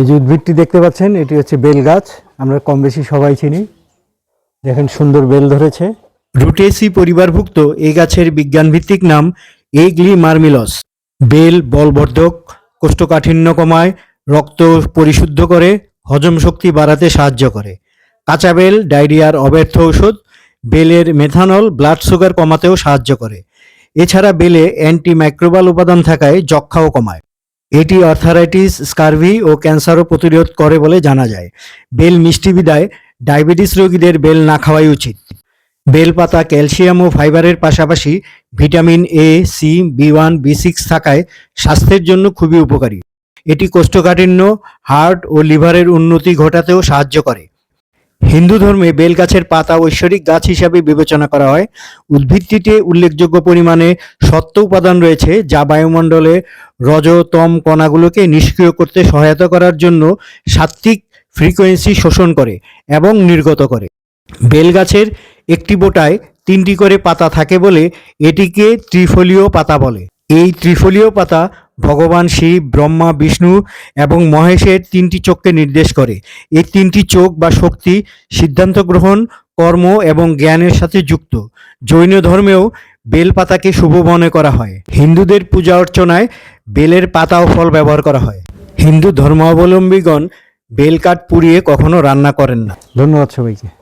এই যে উদ্ভিদটি দেখতে পাচ্ছেন, এটি হচ্ছে বেল গাছ। আমরা কম বেশি সবাই চিনি। দেখেন সুন্দর বেল ধরেছে। রুটেসি পরিবারভুক্ত এই গাছের বিজ্ঞানভিত্তিক নাম এগ্লি মার্মিলস বেল বলবর্ধক, কোষ্ঠকাঠিন্য কমায়, রক্ত পরিশুদ্ধ করে, হজম শক্তি বাড়াতে সাহায্য করে। কাঁচা বেল, ডায়রিয়ার অব্যর্থ ঔষধ। বেলের মেথানল ব্লাড সুগার কমাতেও সাহায্য করে। এছাড়া বেলে অ্যান্টিমাইক্রোবাল উপাদান থাকায় যক্ষাও কমায়। এটি অর্থারাইটিস, স্কারভি ও ক্যান্সারও প্রতিরোধ করে বলে জানা যায়। বেল মিষ্টি বিদায়, ডায়াবেটিস রোগীদের বেল না খাওয়াই উচিত। বেল পাতা, ক্যালসিয়াম ও ফাইবারের পাশাপাশি vitamin A, C, B one, B six থাকায় স্বাস্থ্যের জন্য খুবই উপকারী। এটি কোষ্ঠকাঠিন্য, হার্ট ও লিভারের উন্নতি ঘটাতেও সাহায্য করে। হিন্দু ধর্মে বেল গাছের পাতা ঐশ্বরিক গাছ হিসাবে বিবেচনা করা হয়। উদ্ভিদটিতে উল্লেখযোগ্য পরিমাণে সত্ত্ব উপাদান রয়েছে, যা বায়ুমণ্ডলে রজতম কণাগুলোকে নিষ্ক্রিয় করতে সহায়তা করার জন্য সাত্ত্বিক ফ্রিকোয়েন্সি শোষণ করে এবং নির্গত করে। বেল গাছের একটি বোটায় তিনটি করে পাতা থাকে বলে এটিকে ত্রিফলীয় পাতা বলে। এই ত্রিফলীয় পাতা ভগবান শিব, ব্রহ্মা, বিষ্ণু এবং মহেশের তিনটি চোখকে নির্দেশ করে। এই তিনটি চোখ বা শক্তি সিদ্ধান্ত গ্রহণ, কর্ম এবং জ্ঞানের সাথে যুক্ত। জৈন ধর্মেও বেল পাতাকে শুভ মনে করা হয়। হিন্দুদের পূজা অর্চনায় বেলের পাতা ও ফল ব্যবহার করা হয়। হিন্দু ধর্মাবলম্বীগণ বেল কাঠ পুড়িয়ে কখনো রান্না করেন না। ধন্যবাদ সবাইকে।